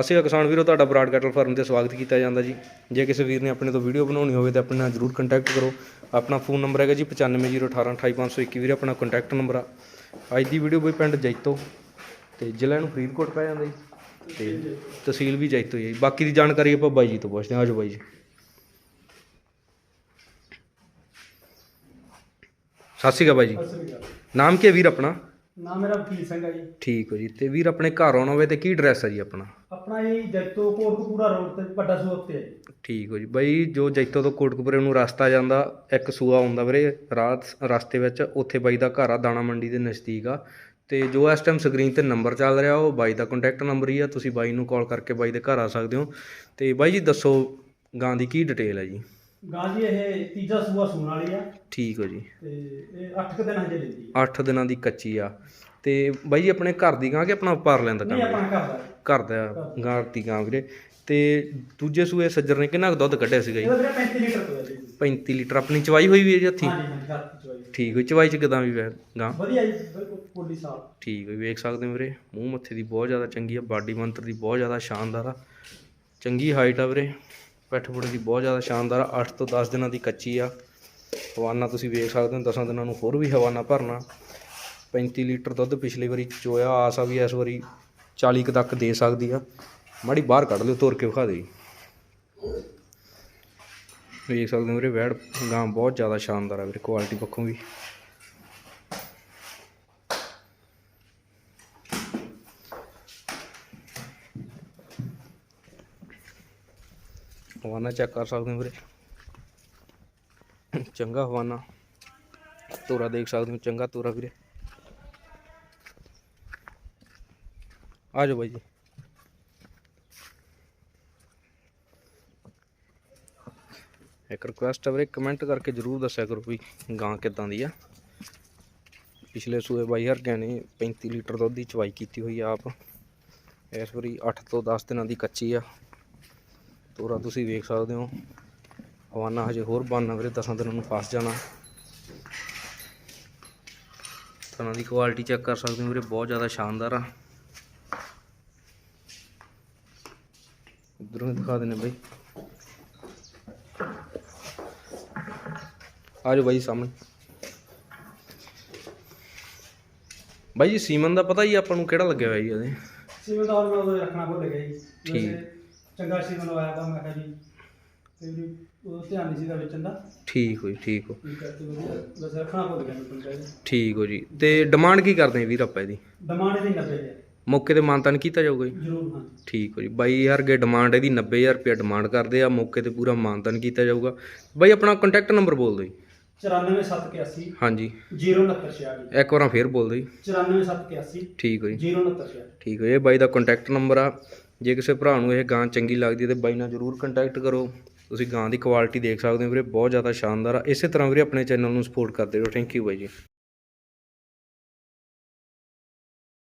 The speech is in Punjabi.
ਅਸੀਂ ਕਿਸਾਨ ਵੀਰੋ ਤੁਹਾਡਾ ਬਰਾਡ ਕੈਟਲ ਫਾਰਮ ਤੇ ਸਵਾਗਤ ਕੀਤਾ ਜਾਂਦਾ ਜੀ। ਜੇ ਕਿਸੇ ਵੀਰ ਨੇ ਆਪਣੇ ਤੋਂ ਵੀਡੀਓ ਬਣਾਉਣੀ ਹੋਵੇ ਤਾਂ ਆਪਣੇ ਨਾਲ ਜਰੂਰ ਕੰਟੈਕਟ ਕਰੋ। ਆਪਣਾ ਫੋਨ ਨੰਬਰ ਹੈਗਾ ਜੀ 9501828521 ਵੀਰੇ ਆਪਣਾ ਕੰਟੈਕਟ ਨੰਬਰ ਆ। ਅੱਜ ਦੀ ਵੀਡੀਓ ਬਈ ਪਿੰਡ ਜੈਤੋ ਤੇ ਜ਼ਿਲ੍ਹਾ ਨੂੰ ਫਰੀਦਕੋਟ ਪੈ ਜਾਂਦਾ ਜੀ। ਤੇ ਤਹਿਸੀਲ ਵੀ ਜੈਤੋ ਜੀ। ਬਾਕੀ ਦੀ ਜਾਣਕਾਰੀ ਆਪਾਂ ਬਾਈ ਜੀ ਤੋਂ ਪੁੱਛਦੇ ਹਾਂ। ਆਜੋ ਬਾਈ ਜੀ। ਸਤਿ ਸ਼੍ਰੀ ਅਕਾਲ ਬਾਈ ਜੀ। ਨਾਮ ਕੀ ਹੈ ਵੀਰ ਆਪਣਾ? ਨਾਮ ਮੇਰਾ ਵਕੀਲ ਸਿੰਘ ਹੈ ਜੀ। ਠੀਕ ਹੋ ਜੀ। ਤੇ ਵੀਰ ਆਪਣੇ ਘਰ ਆਉਣਾ ਹੋਵੇ ਤੇ ਕੀ ਐਡਰੈਸ ਹੈ ਜੀ ਆਪਣਾ? ਆਪਣਾ ਇਹ ਜੈਤੋ ਕੋਟਕਪੂਰਾ ਰੋਡ ਤੇ ਵੱਡਾ ਸੂਪ ਤੇ ਹੈ ਜੀ। ਠੀਕ ਹੋ ਜੀ। ਬਾਈ ਜੋ ਜੈਤੋ ਤੋਂ ਕੋਟਕਪੁਰੇ ਨੂੰ ਰਸਤਾ ਜਾਂਦਾ ਇੱਕ ਸੂਆ ਆਉਂਦਾ ਵੀਰੇ ਰਾਤ ਰਸਤੇ ਵਿੱਚ ਉੱਥੇ ਬਾਈ ਦਾ ਘਰ ਆ ਦਾਣਾ ਮੰਡੀ ਦੇ ਨਜ਼ਦੀਕ ਆ। ਤੇ ਜੋ ਇਸ ਟਾਈਮ ਸਕਰੀਨ ਤੇ ਨੰਬਰ ਚੱਲ ਰਿਹਾ ਉਹ ਬਾਈ ਦਾ ਕੰਟੈਕਟ ਨੰਬਰ ਹੀ ਆ। ਤੁਸੀਂ ਬਾਈ ਨੂੰ ਕਾਲ ਕਰਕੇ ਬਾਈ ਦੇ ਘਰ ਆ ਸਕਦੇ ਹੋ। ਤੇ ਬਾਈ ਜੀ ਦੱਸੋ ਗਾਂ ਦੀ ਕੀ ਡਿਟੇਲ ਹੈ ਜੀ? ਗਾਂ ਜੀ ਇਹ ਤੀਜਾ ਸੂਆ ਸੂਣ ਵਾਲੀ ਆ। ਠੀਕ ਹੋ ਜੀ। ਤੇ ਇਹ 8 ਕੁ ਦਿਨ ਹਜੇ ਲੈਂਦੀ ਹੈ 8 ਦਿਨਾਂ ਦੀ ਕੱਚੀ ਆ। ਤੇ ਬਾਈ ਜੀ ਆਪਣੇ ਘਰ ਦੀ ਗਾਂ ਕਿ ਆਪਣਾ ਪਾਰ ਲੈਂਦਾ ਨਹੀਂ ਕੰਮ ਆਪਣਾ ਘਰ ਦਾ। ਹੈ। ਘਰ ਦਾ ਗਾਂ ਦੀ ਗਾਂ ਵੀਰੇ। ਤੇ ਦੂਜੇ ਸੂਏ ਸੱਜਰ ਨੇ ਕਿੰਨਾ ਕੁ ਦੁੱਧ ਕੱਢਿਆ ਸੀਗਾ ਜੀ? ਇਹਦਾ ਵੀਰੇ 35 ਲੀਟਰ ਤੋਂ ਹੈ ਜੀ 35 ਲੀਟਰ। ਆਪਣੀ ਚਵਾਈ ਹੋਈ ਵੀ ਹੈ ਜੀ ਹੱਥੀ ਹਾਂਜੀ ਹਾਂਜੀ ਹੱਥ ਚ ਚਵਾਈ ਠੀਕ ਹੋਈ। ਚਵਾਈ ਚ ਕਿਦਾਂ ਵੀ ਵੈ ਗਾਂ? ਵਧੀਆ ਜੀ ਬਿਲਕੁਲ ਪੋਲੀ ਸਾਫ਼ ਠੀਕ ਹੋਈ। ਵੇਖ ਸਕਦੇ ਹੋ ਵੀਰੇ ਮੂੰਹ ਮੱਥੇ ਦੀ ਬਹੁਤ ਜ਼ਿਆਦਾ ਚੰਗੀ ਆ ਬਾਡੀ ਮੰਤਰ ਦੀ ਬਹੁਤ ਜ਼ਿਆਦਾ ਸ਼ਾਨਦਾਰ ਆ। ਚੰਗੀ ਹਾਈਟ ਆ ਵੀਰੇ। ਪਿੱਠ ਪੁੜੇ ਦੀ ਬਹੁਤ ਜ਼ਿਆਦਾ ਸ਼ਾਨਦਾਰ ਆ 8 ਤੋਂ 10 ਦਿਨਾਂ ਦੀ ਕੱਚੀ ਆ। ਹਵਾਨਾ ਤੁਸੀਂ ਵੇਖ ਸਕਦੇ ਹੋ 10 ਦਿਨਾਂ ਨੂੰ ਹੋਰ ਵੀ ਹਵਾਨਾ ਭਰਨਾ। 35 ਲੀਟਰ ਦੁੱਧ ਪਿਛਲੀ ਵਾਰੀ ਚੋਇਆ, ਆਸ ਆ ਵੀ ਇਸ ਵਾਰੀ 40 ਕੁ ਤੱਕ ਦੇ ਸਕਦੀ ਆ। ਮਾੜੀ ਬਾਹਰ ਕੱਢ ਲਿਓ ਤੋਰ ਕੇ ਵਿਖਾ ਦੇ। ਵੇਖ ਸਕਦੇ ਹੋ ਵੀਰੇ ਵੈੜ ਗਾਂ ਬਹੁਤ ਜ਼ਿਆਦਾ ਸ਼ਾਨਦਾਰ ਆ ਵੀਰੇ ਕੁਆਲਿਟੀ ਪੱਖੋਂ ਵੀ। ਹਵਾਨਾ ਚੈੱਕ ਕਰ ਸਕਦੇ ਹੋ ਵੀਰੇ। ਚੰਗਾ ਹਵਾਨਾ। ਤੋਰਾ ਦੇਖ ਸਕਦੇ ਹੋ, ਚੰਗਾ ਤੋਰਾ ਵੀਰੇ। ਆ ਜਾਓ ਬਾਈ ਜੀ। ਇੱਕ ਰਿਕੁਐਸਟ ਹੈ ਵੀਰੇ ਕਮੈਂਟ ਕਰਕੇ ਜਰੂਰ ਦੱਸਿਆ ਕਰੋ ਵੀ ਗਾਂ ਕਿੱਦਾਂ ਦੀ ਆ। ਪਿਛਲੇ ਸੂਏ ਬਾਈ ਹਰਗਿਆਂ ਨੇ 35 ਲੀਟਰ ਦੁੱਧ ਦੀ ਚਵਾਈ ਕੀਤੀ ਹੋਈ ਆ ਆਪ। ਇਸ ਵਾਰੀ 8 ਤੋਂ 10 ਦਿਨਾਂ ਦੀ ਕੱਚੀ ਆ। ਤੋਰਾ ਤੁਸੀਂ ਵੇਖ ਸਕਦੇ ਹੋ। ਹਵਾਨਾ ਹਜੇ ਹੋਰ ਬਣਨਾ ਵੀਰੇ ਦਸਾਂ ਦਿਨਾਂ ਨੂੰ ਫਸ ਜਾਣਾ। ਥਣਾ ਦੀ ਕੁਆਲਿਟੀ ਚੈੱਕ ਕਰ ਸਕਦੇ ਹੋ ਵੀਰੇ ਬਹੁਤ ਜ਼ਿਆਦਾ ਸ਼ਾਨਦਾਰ ਆ। ਇਧਰੋਂ ਦਿਖਾ ਦਿੰਨੇ ਬਈ। ਆ ਜਾਓ ਬਾਈ ਸਾਹਮਣੇ। ਬਾਈ ਜੀ ਸੀਮਨ ਦਾ ਪਤਾ ਹੀ ਆਪਾਂ ਨੂੰ ਕਿਹੜਾ ਲੱਗਿਆ ਹੋਇਆ ਜੀ ਇਹਦੇ ਸੀਮਨ ਦਾ ਮੈਂ ਉਹ ਰੱਖਣਾ ਭੁੱਲ ਗਿਆ ਜੀ। ਠੀਕ। ਚੰਗਾ ਸੀਮਨ ਲਵਾਇਆ ਤਾਂ ਮੈਂ ਕਿਹਾ ਜੀ ਤੇ ਵੀ ਉਹ ਧਿਆਨ ਨਹੀਂ ਸੀਗਾ ਵੇਚਣ ਦਾ ਠੀਕ ਹੋਈ ਠੀਕ ਹੋ। ਠੀਕ ਹੈ ਤੇ ਵਧੀਆ ਵੈਸੇ ਰੱਖਣਾ ਭੁੱਲ ਗਿਆ ਮੈਂ ਤੁਹਾਨੂੰ ਠੀਕ ਹੋ ਜੀ। ਤੇ ਡਿਮਾਂਡ ਕੀ ਕਰਦੇ ਆ ਵੀਰ ਆਪਾਂ ਇਹਦੀ? ਡਿਮਾਂਡ ਇਹਦੀ 90000 ਮੌਕੇ ਤੇ ਮਾਨਤਾਨ ਕੀਤਾ ਜਾਊਗਾ ਜੀ? ਜ਼ਰੂਰ ਹਾਂਜੀ ਠੀਕ ਹੋ ਜੀ। 22000 ਗੇ ਡਿਮਾਂਡ ਇਹਦੀ 90000 ਰੁਪਏ ਡਿਮਾਂਡ ਕਰਦੇ ਆ ਮੌਕੇ ਤੇ ਪੂਰਾ ਮਾਨਤਾਨ ਕੀਤਾ ਜਾਊਗਾ। ਬਾਈ ਆਪਣਾ ਕੰਟੈਕਟ ਨੰਬਰ ਬੋਲ ਦਿਓ ਜੀ। 94781 ਹਾਂਜੀ। 0996 ਇੱਕ ਵਾਰਾਂ ਫੇਰ ਬੋਲ ਦਿਓ ਜੀ 94781 ਠੀਕ ਹੋ ਜੀ 0996 ਠੀਕ ਹੋ ਇਹ ਬਾਈ ਦਾ ਕੰਟੈਕਟ ਨੰਬਰ ਆ। ਜੇ ਕਿਸੇ ਭਰਾ ਨੂੰ ਇਹ ਗਾਂ ਚੰਗੀ ਲੱਗਦੀ ਹੈ ਤੇ ਬਾਈ ਨਾਲ ਜਰੂਰ ਕੰਟੈਕਟ ਕਰੋ। ਤੁਸੀਂ ਗਾਂ ਦੀ ਕੁਆਲਿਟੀ ਦੇਖ ਸਕਦੇ ਹੋ ਵੀਰੇ ਬਹੁਤ ਜ਼ਿਆਦਾ ਸ਼ਾਨਦਾਰ ਆ। ਇਸੇ ਤਰ੍ਹਾਂ ਵੀਰੇ ਆਪਣੇ ਚੈਨਲ ਨੂੰ ਸਪੋਰਟ ਕਰਦੇ ਰਹੋ। ਥੈਂਕ ਯੂ ਬਾਈ ਜੀ।